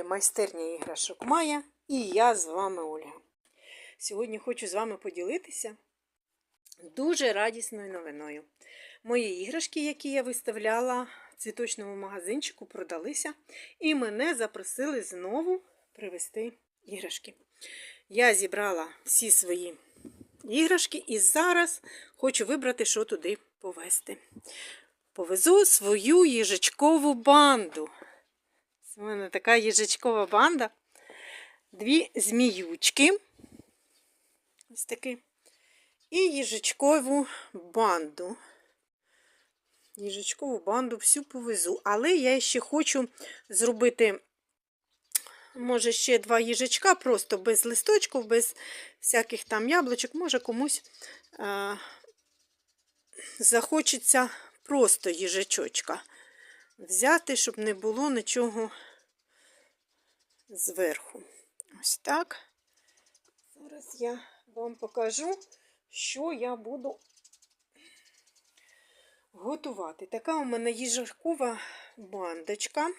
каналі Майстерня іграшок Майя і я з вами Ольга. Сьогодні хочу з вами поділитися дуже радісною новиною. Мої іграшки, які я виставляла в цвіточному магазинчику, продалися, і мене запросили знову привезти іграшки. Я зібрала всі свої іграшки і зараз хочу вибрати, що туди повезти. Повезу свою їжачкову банду. У мене така їжачкова банда. Дві зміючки. Ось такі. І їжачкову банду. Їжачкову банду всю повезу. Але я ще хочу зробити, може, ще два їжачка, просто без листочків, без всяких там яблучок. Може, комусь а, захочеться просто їжачочка взяти, щоб не було нічого зверху. Ось так. Зараз я вам покажу, що я буду готувати. Така у мене їжакова бандочка.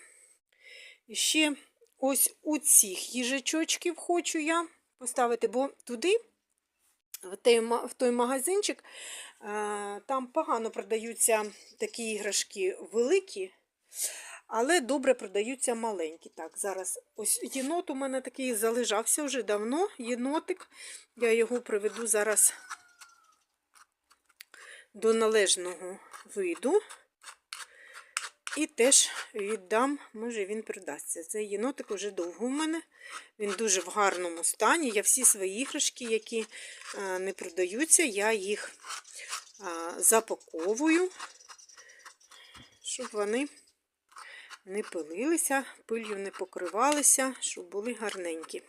І ще ось у цих їжачочків хочу я поставити, бо туди, в той, магазинчик, там погано продаються такі іграшки великі. Але добре продаються маленькі. Так, зараз ось єнот у мене такий залежався вже давно. Єнотик. Я його приведу зараз до належного виду. І теж віддам, може, він придасться. Цей єнотик вже довго у мене. Він дуже в гарному стані. Я всі свої іграшки, які не продаються, я їх запаковую, щоб вони не пилилися, пилью не покривалися, щоб були гарненькі.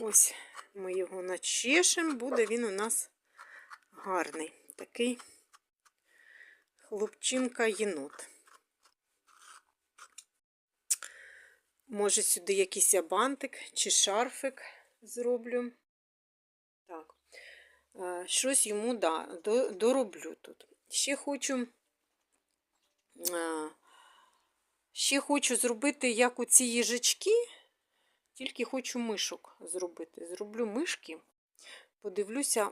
Ось ми його начешемо, буде він у нас гарний. Такий хлопчинка-єнот. Може, сюди якийсь бантик чи шарфик зроблю. Так, щось йому да, дороблю тут. Ще хочу. Ще хочу зробити, як у ці їжачки, тільки хочу мишок зробити. Зроблю мишки, подивлюся,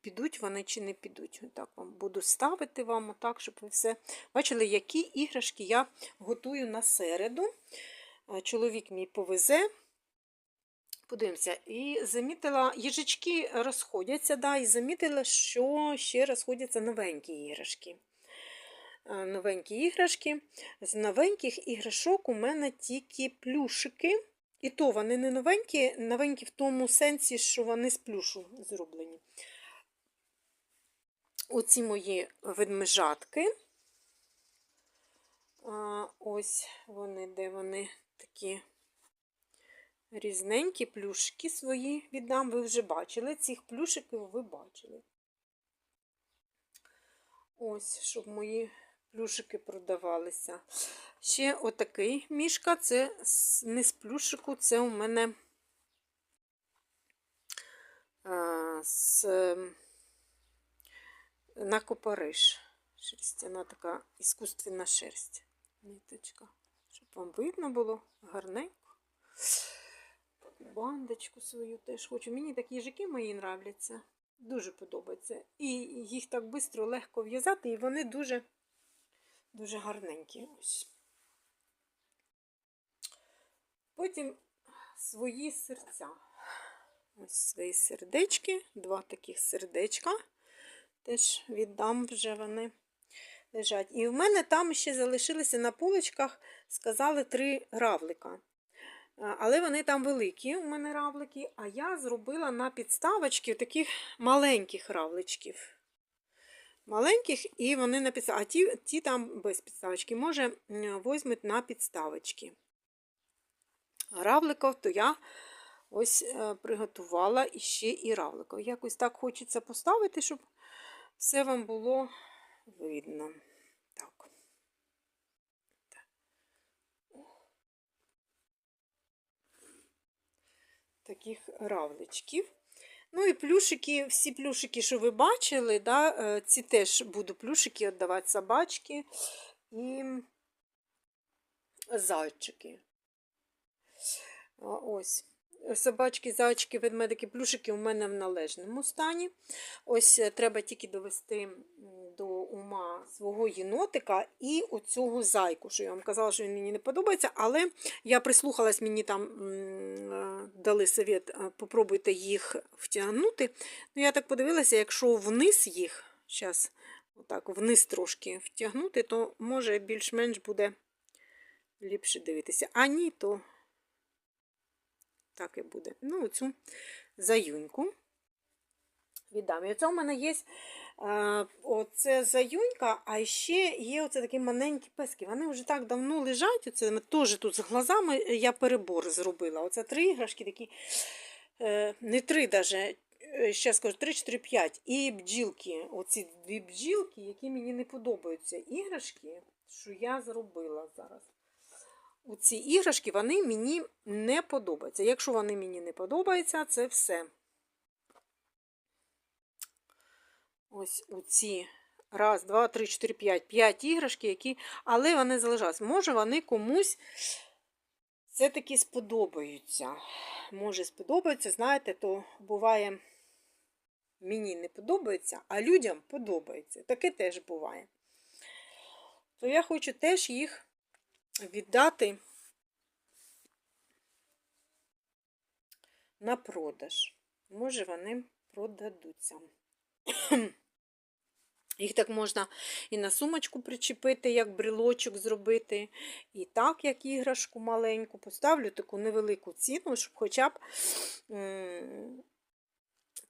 підуть вони чи не підуть. Отак вам буду ставити вам, отак, щоб ви все бачили, які іграшки я готую на середу. Чоловік мій повезе. Подивимося, і замітила, їжачки розходяться, да, і замітила, що ще розходяться новенькі іграшки. Новенькі іграшки. З новеньких іграшок у мене тільки плюшики. І то вони не новенькі, новенькі в тому сенсі, що вони з плюшу зроблені. Оці мої ведмежатки. Ось вони, де вони такі різненькі плюшки свої віддам. Ви вже бачили. Цих плюшиків ви бачили. Ось, щоб мої плюшики продавалися. Ще отакий мішка, це не з плюшику, це у мене з накопариш. Шерстяна така іскусственна шерсть. Ниточка. Щоб вам видно було гарненько. Бандочку свою теж хочу. Мені такі їжаки мої нравляться. Дуже подобаються. І їх так швидко, легко в'язати, і вони дуже дуже гарненькі. ось. Потім свої серця. Ось свої сердечки, два таких сердечка. Теж віддам вже вони лежать. І в мене там ще залишилися на полочках, сказали, три равлика. Але вони там великі, у мене равлики, а я зробила на підставочки таких маленьких равличків маленьких, і вони на підставочки. А ті ті там без підставочки, може, візьмуть на підставочки. Равликов, то я ось е, приготувала іще і равликов. Якось так хочеться поставити, щоб все вам було видно. Так. Таких равличків. Ну і плюшики, всі плюшики, що ви бачили, да, е, ці теж буду плюшики віддавати собачки. І зайчики. Ось. Собачки, зайчики, ведмедики, плюшики у мене в належному стані. Ось е, треба тільки довести до ума свого єнотика і оцього зайку, що я вам казала, що він мені не подобається, але я прислухалась, мені там е, дали совет, е, попробуйте їх втягнути. Ну, я так подивилася, якщо вниз їх, зараз отак вниз трошки втягнути, то може більш-менш буде ліпше дивитися. А ні, то так і буде. Ну, цю заюньку віддам. І оце у мене є оце заюнька, а ще є оце такі маленькі пески. Вони вже так давно лежать. Оце ми теж тут з глазами я перебор зробила. Оце три іграшки такі, е, не три навіть. Ще скажу 3, 4, 5. І бджілки. Оці дві бджілки, які мені не подобаються. Іграшки, що я зробила зараз. Оці іграшки вони мені не подобаються. Якщо вони мені не подобаються, це все. Ось оці. Раз, два, три, чотири, п'ять. П'ять іграшки, які. Але вони залишаються. Може, вони комусь все-таки сподобаються. Може, сподобаються, знаєте, то буває. Мені не подобається, а людям подобається. Таке теж буває. То я хочу теж їх віддати на продаж. Може, вони продадуться. Їх так можна і на сумочку причепити, як брелочок зробити, і так, як іграшку маленьку. Поставлю таку невелику ціну, щоб хоча б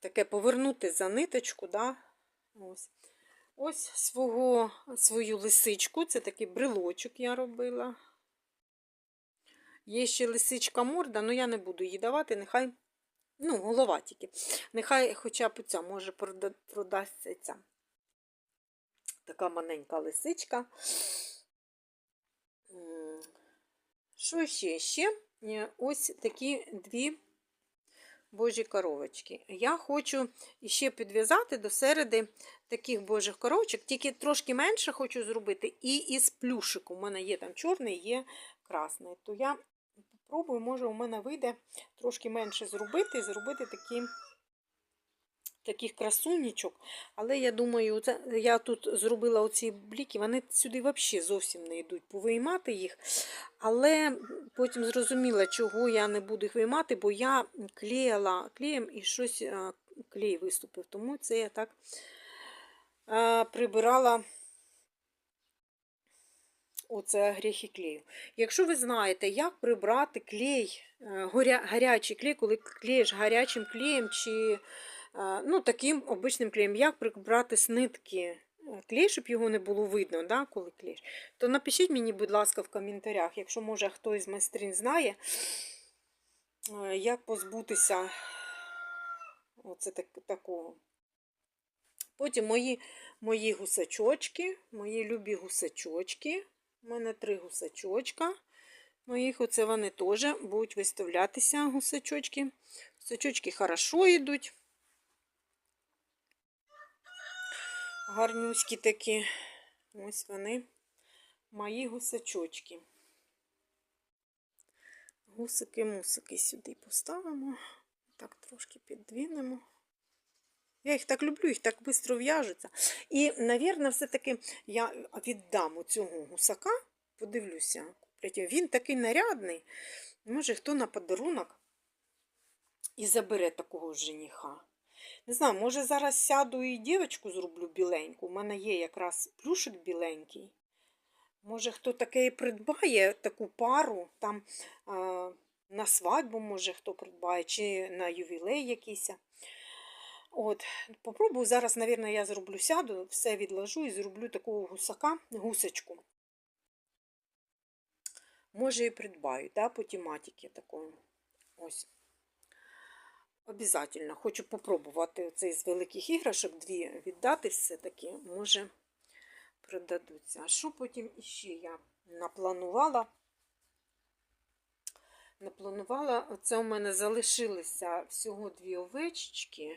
таке повернути за ниточку. Да? Ось. Ось свого, свою лисичку, це такий брелочок я робила. Є ще лисичка морда, але я не буду її давати, нехай, ну, голова тільки. Нехай хоча б ця, може, продасться ця. Така маленька лисичка. Що ще? Ще е, ось такі дві божі коровочки. Я хочу ще підв'язати до середи таких божих коровочок, тільки трошки менше хочу зробити. І із плюшику. У мене є там чорний, є красний. То я попробую, може, у мене вийде трошки менше зробити зробити такі. Таких красунічок, але я думаю, це, я тут зробила оці бліки, вони сюди взагалі зовсім не йдуть повиймати їх. Але потім зрозуміла, чого я не буду їх виймати, бо я клеїла клеєм і щось клей виступив. Тому це я так прибирала оце гріхи клею. Якщо ви знаєте, як прибрати клей, е, горя, гарячий клей, коли клеїш гарячим клеєм чи ну, таким обичним клеєм, як прибрати з нитки е, клей, щоб його не було видно, да, коли клеїш, то напишіть мені, будь ласка, в коментарях, якщо може хтось з майстрин знає, е, як позбутися оце так, такого. Потім мої, мої гусачочки, мої любі гусачочки. У мене три гусачочка. Моїх оце вони теж будуть виставлятися гусачочки. Гусачочки хорошо йдуть. Гарнюські такі. Ось вони. Мої гусачочки. Гусики-мусики сюди поставимо. Так, трошки піддвинемо. Я їх так люблю, їх так швидко в'яжуться. І, мабуть, все-таки я віддам цього гусака, подивлюся. Він такий нарядний. Може, хто на подарунок і забере такого жениха. Не знаю, може зараз сяду і дівчинку зроблю біленьку. У мене є якраз плюшик біленький. Може, хто таке і придбає таку пару, там а, на свадьбу, може, хто придбає, чи на ювілей якийсь. От, попробую зараз, мабуть, я зроблю сяду, все відложу і зроблю такого гусака, гусочку. Може, і придбаю, да, по тематиці такої. Ось. Обязательно. Хочу попробувати цей з великих іграшок дві віддати все-таки, може, продадуться. А що потім іще я напланувала? Напланувала, це у мене залишилися всього дві овечечки.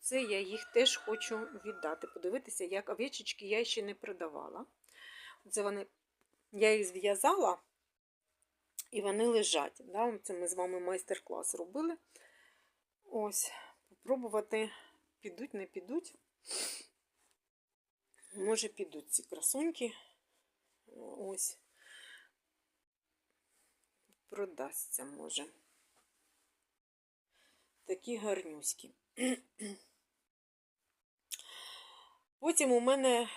Це я їх теж хочу віддати. Подивитися, як овечечки я ще не продавала. Це вони, я їх зв'язала І вони лежать. Да? Це ми з вами майстер-клас робили. Ось, попробувати, підуть, не підуть. Може, підуть ці красуньки. Ось. Продасться, може. Такі гарнюські. Потім у мене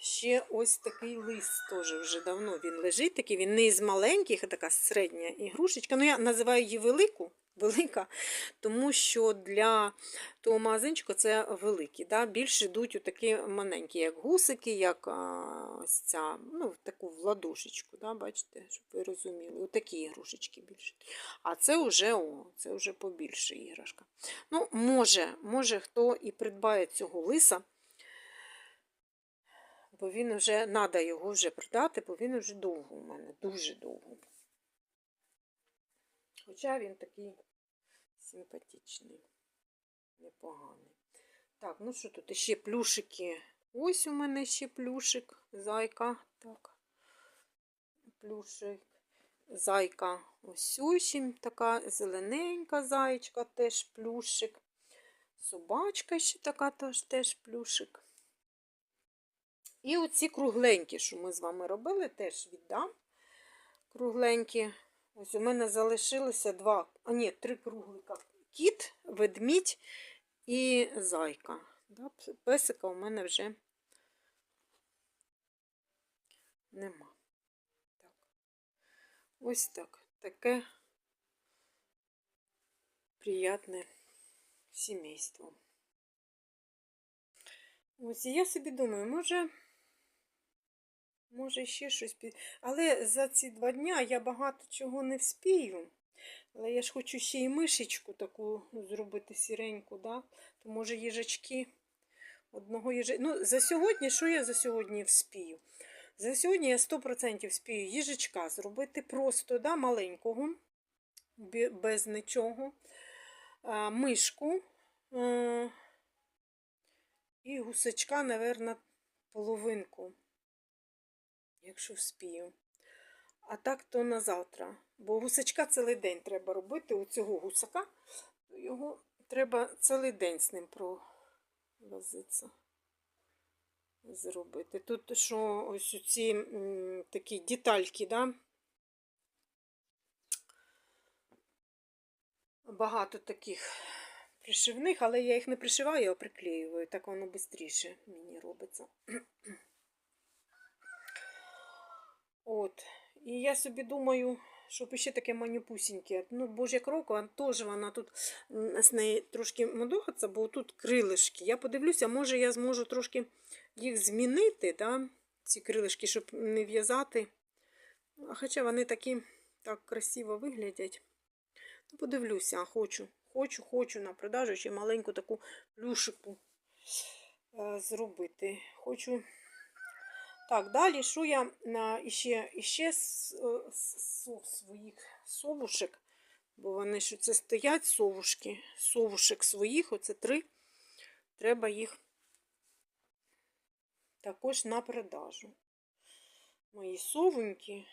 ще ось такий лист теж вже давно він лежить. Такий, він не із маленьких, а така середня ігрушечка. Ну, я називаю її велику, велика, тому що для того магазинчика це великі. Да? Більше йдуть такі маленькі, як гусики, як ось ця, ну, таку в ладошечку, да? бачите, щоб ви розуміли. Отакі ігрушечки більше. А це вже о, це вже побільше іграшка. Ну, може, може, хто і придбає цього лиса бо він вже треба його вже продати, бо він вже довго у мене, дуже довго. Хоча він такий симпатичний, непоганий. Так, ну що тут ще плюшики? Ось у мене ще плюшик, зайка. Так, плюшик, зайка. Ось ось така зелененька зайчка, теж плюшик. Собачка ще така теж, теж плюшик. І оці кругленькі, що ми з вами робили, теж віддам. Кругленькі. Ось у мене залишилося два, а ні, три круглика. Кіт, ведмідь і зайка. Да, Песика у мене вже нема. Так. Ось так. Таке приятне сімейство. Ось і я собі думаю, може. Може, ще щось під. Але за ці два дня я багато чого не вспію. Але я ж хочу ще й мишечку таку зробити сіреньку, да? то може їжачки. Одного їжа... Ну, за сьогодні, що я за сьогодні вспію? За сьогодні я 100% вспію їжачка зробити просто да, маленького, без нічого. А, мишку а, і гусачка, мабуть, половинку якщо вспію. А так, то на завтра. Бо гусачка цілий день треба робити. У цього гусака, його треба цілий день з ним провозитися. Зробити. Тут що ось ці такі детальки, да? Багато таких пришивних, але я їх не пришиваю, а приклеюю. Так воно швидше мені робиться. От. І я собі думаю, щоб ще таке манюпусіньке. Ну, божя крокова, теж вона тут з неї трошки мудохаться, бо тут крилишки. Я подивлюся, може я зможу трошки їх змінити, да? ці крилишки, щоб не в'язати. Хоча вони такі так красиво виглядять. Ну, подивлюся, хочу. Хочу, хочу на продажу ще маленьку таку плюшику е, зробити. Хочу. Так, далі, що я іще, іще своїх совушек, бо вони що це стоять совушки, совушек своїх, оце три. Треба їх також на продажу. Мої совуньки.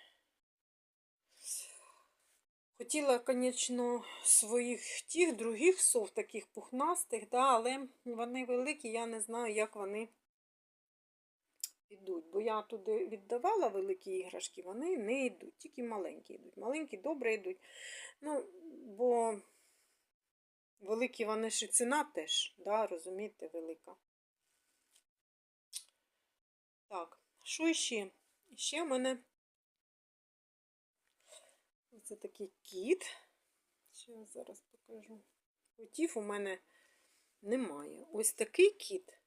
Хотіла, звісно, своїх тих других сов, таких пухнастих, да, але вони великі, я не знаю, як вони йдуть. Бо я туди віддавала великі іграшки, вони не йдуть, тільки маленькі йдуть. Маленькі добре йдуть. Ну, бо великі вони ж і ціна теж, да, розумієте, велика. Так, що ще? Ще в мене це такий кіт. Ще зараз покажу. Котів у мене немає. Ось такий кіт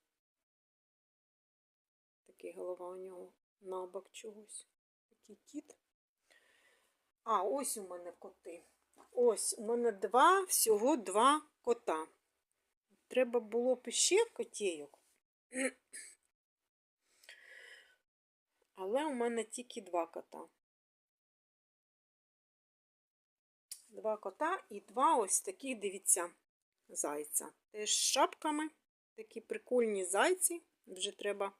такий голова у нього набок чогось. Такий кіт. А, ось у мене коти. Ось, у мене два, всього два кота. Треба було б ще котейок. Але у мене тільки два кота. Два кота і два ось такі, дивіться, зайця. Теж з шапками. Такі прикольні зайці. Вже треба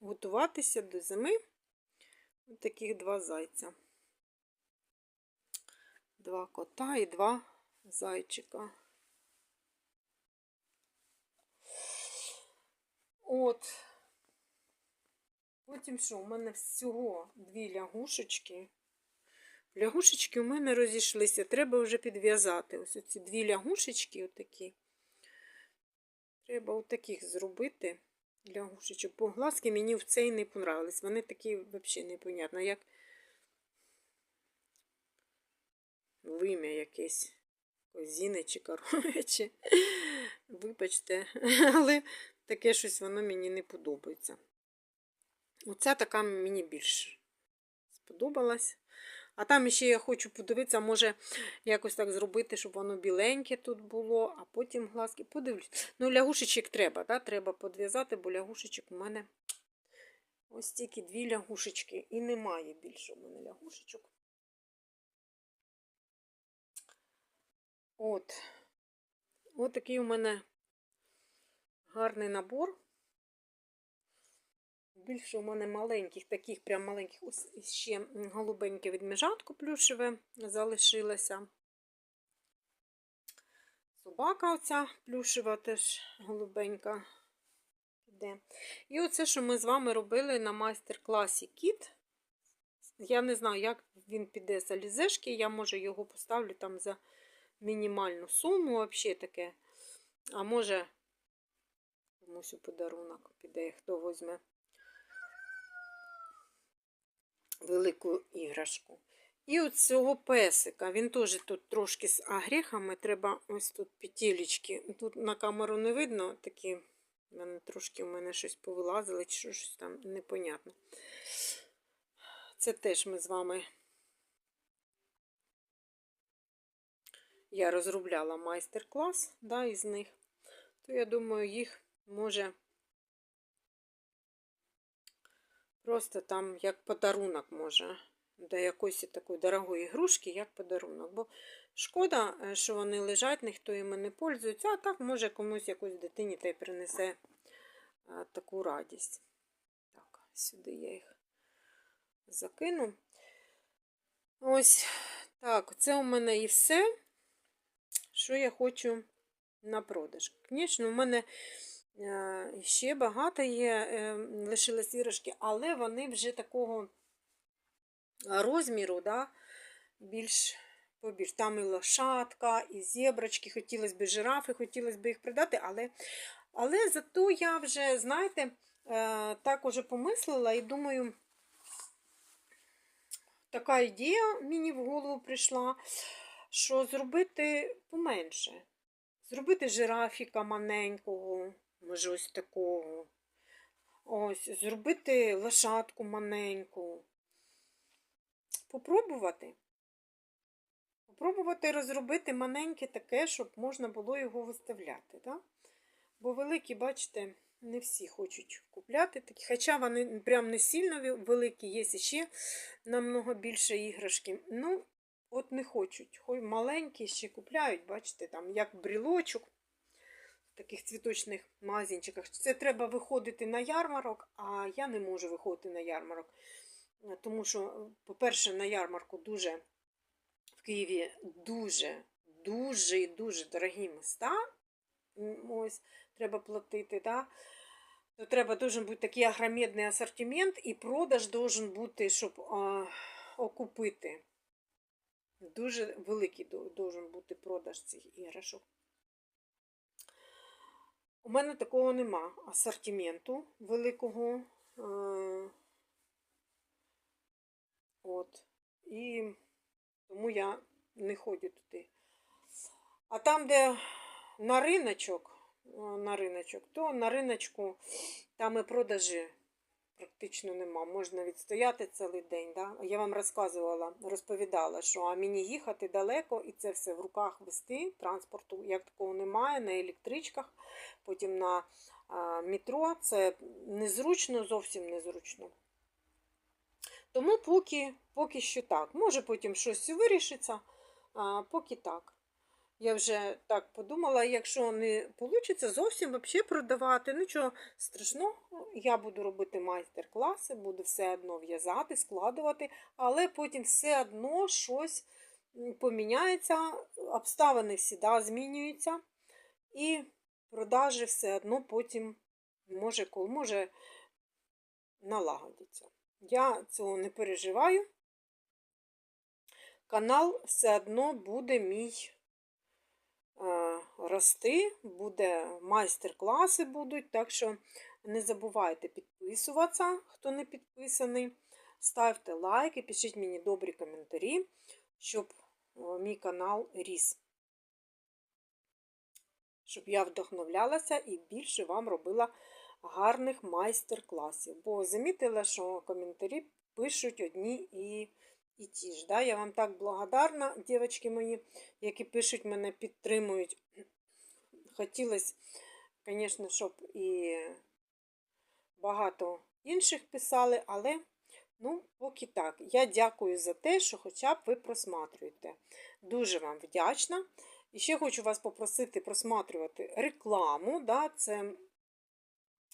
готуватися до зими. Ось таких два зайця. Два кота і два зайчика. От. Потім що? У мене всього дві лягушечки. Лягушечки у мене розійшлися. Треба вже підв'язати. Ось ці дві лягушечки отакі. Треба отаких зробити лягушечок. Бо глазки мені в цей не понравились. Вони такі взагалі непонятно, як вим'я якесь. Козіне чи коров'яче. Вибачте, але таке щось воно мені не подобається. Оця така мені більш сподобалась. А там ще я хочу подивитися, може якось так зробити, щоб воно біленьке тут було, а потім глазки подивлюсь. Ну, лягушечок треба, да? треба подв'язати, бо лягушечок у мене ось тільки дві лягушечки. І немає більше у мене лягушечок. От. От такий у мене гарний набор. Більше у мене маленьких, таких прям маленьких, ось ще голубеньке відміжатко плюшеве залишилося. Собака оця плюшева теж голубенька піде. І оце, що ми з вами робили на майстер-класі кіт. Я не знаю, як він піде з алізешки, я може його поставлю там за мінімальну суму, взагалі таке. А може, комусь у подарунок піде, хто візьме велику іграшку. І от цього песика, він теж тут трошки з агрехами, треба ось тут петелечки. Тут на камеру не видно, такі мене трошки у мене щось повилазило, чи щось там непонятно. Це теж ми з вами. Я розробляла майстер-клас да, із них, то я думаю, їх може просто там як подарунок може. До якоїсь такої дорогої ігрушки, як подарунок. Бо шкода, е, що вони лежать, ніхто іми не пользується, а так може комусь якусь дитині та й принесе таку радість. Так, сюди я їх закину. Ось так, це у мене і все що я хочу на продаж. Звісно, у мене е, ще багато є, е, лишились іграшки, але вони вже такого розміру, да, більш побільш. Там і лошадка, і зеброчки, хотілося б жирафи, хотілося б їх придати, але але зато я вже, знаєте, е, так уже помислила і думаю, така ідея мені в голову прийшла що зробити поменше. Зробити жирафіка маленького, може ось такого. Ось, зробити лошадку маленьку. Попробувати. Попробувати розробити маленьке таке, щоб можна було його виставляти. Да? Бо великі, бачите, не всі хочуть купляти такі. Хоча вони прям не сильно великі, є ще намного більше іграшки. Ну, От не хочуть. Хой маленькі ще купляють, бачите, там як брілочок таких цвіточних магазинчиках. Це треба виходити на ярмарок, а я не можу виходити на ярмарок. Тому що, по-перше, на ярмарку дуже в Києві дуже, дуже і дуже дорогі міста. Ось, треба платити. Да? То треба должен бути такий агромедний асортимент, і продаж должен бути, щоб а, окупити. Дуже великий должен бути продаж цих іграшок. У мене такого нема асортименту великого. Е, от. І тому я не ходжу туди. А там, де на риночок, е, на риночок, то на риночку там і продажі практично нема. Можна відстояти цілий день. Да? Я вам розказувала, розповідала, що а мені їхати далеко і це все в руках вести. Транспорту як такого немає, на електричках, потім на а, метро. Це незручно, зовсім незручно. Тому поки поки що так. Може потім щось вирішиться, а поки так. Я вже так подумала, якщо не вийде зовсім взагалі продавати, нічого страшного, я буду робити майстер-класи, буду все одно в'язати, складувати, але потім все одно щось поміняється, обставини всі змінюються, і продажі все одно потім може, може налагодиться. Я цього не переживаю. Канал все одно буде мій рости, буде майстер-класи будуть, так що не забувайте підписуватися, хто не підписаний. Ставте лайки, пишіть мені добрі коментарі, щоб мій канал ріс. Щоб я вдохновлялася і більше вам робила гарних майстер-класів. Бо замітила, що коментарі пишуть одні і, і ті ж. Да? Я вам так благодарна, дівчатки мої, які пишуть мене, підтримують. Хотілося, звісно, щоб і багато інших писали, але ну, поки так. Я дякую за те, що хоча б ви просматрюєте. Дуже вам вдячна. І ще хочу вас попросити просматрювати рекламу. Да, це,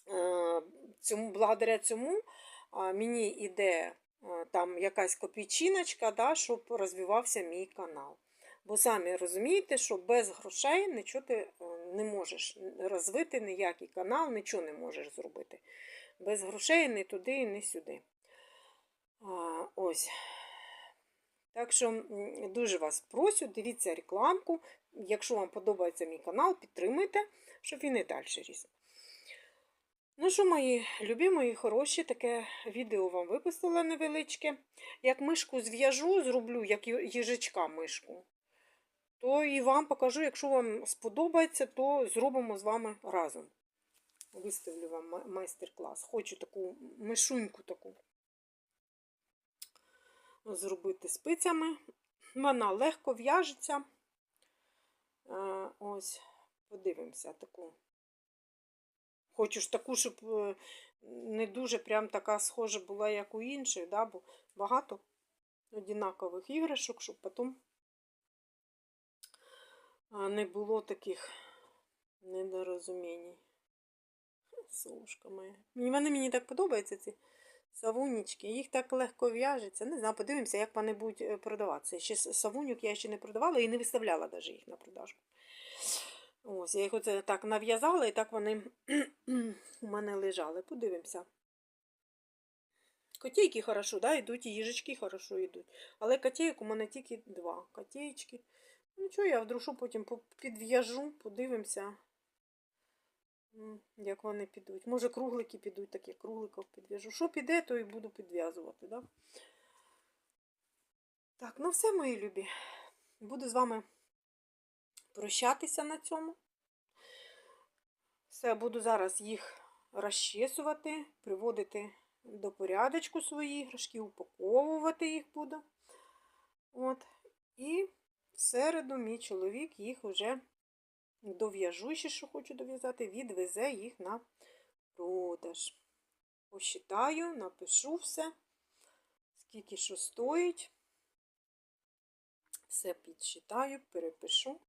е, цьому, Благодаря цьому мені йде е, там якась копійчиночка, да, щоб розвивався мій канал. Бо самі розумієте, що без грошей нічого ти е, не можеш розвити ніякий канал, нічого не можеш зробити. Без грошей ні туди, ні сюди. А, ось. Так що дуже вас прошу, дивіться рекламку. Якщо вам подобається мій канал, підтримуйте, щоб він і далі ріс. Ну що, мої любі, мої хороші, таке відео вам випустила невеличке. Як мишку зв'яжу, зроблю, як їжачка мишку, то і вам покажу, якщо вам сподобається, то зробимо з вами разом. Виставлю вам майстер-клас. Хочу таку мишуньку таку зробити спицями. Вона легко в'яжеться. Ось, подивимося таку. Хочу ж таку, щоб е, не дуже прям така схожа була, як у інших, да? бо багато однакових іграшок, щоб потім не було таких недорозумінь. Совушка моя. Вони мені так подобаються, ці савунічки. Їх так легко в'яжеться. Не знаю, подивимося, як вони будуть е, продаватися. Ще савунюк я ще не продавала і не виставляла навіть їх на продажу. Ось, я їх оце так нав'язала, і так вони у мене лежали. Подивимося. Котейки хорошо, да, йдуть, і їжачки хорошо йдуть. Але котейок у мене тільки два. Котейчки. Ну нічого, я вдрушу потім підв'яжу, подивимося, як вони підуть. Може, круглики підуть, так як кругликів підв'яжу. Що піде, то і буду підв'язувати, да? Так, ну все, мої любі. Буду з вами прощатися на цьому. Все, буду зараз їх розчесувати, приводити до порядочку свої іграшки, упаковувати їх буду. От. І середу мій чоловік їх вже дов'яжу, ще що хочу дов'язати, відвезе їх на продаж. Посчитаю, напишу все, скільки що стоїть. Все підсчитаю, перепишу.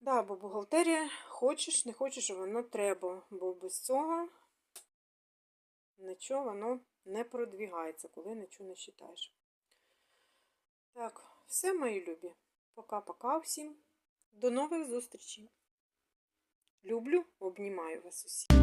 Да, бо бухгалтерія хочеш, не хочеш, воно треба, бо без цього нічого воно не продвігається, коли нічого не читаєш. Так, все, мої любі. Пока-пока всім. До нових зустрічей. Люблю, обнімаю вас усіх.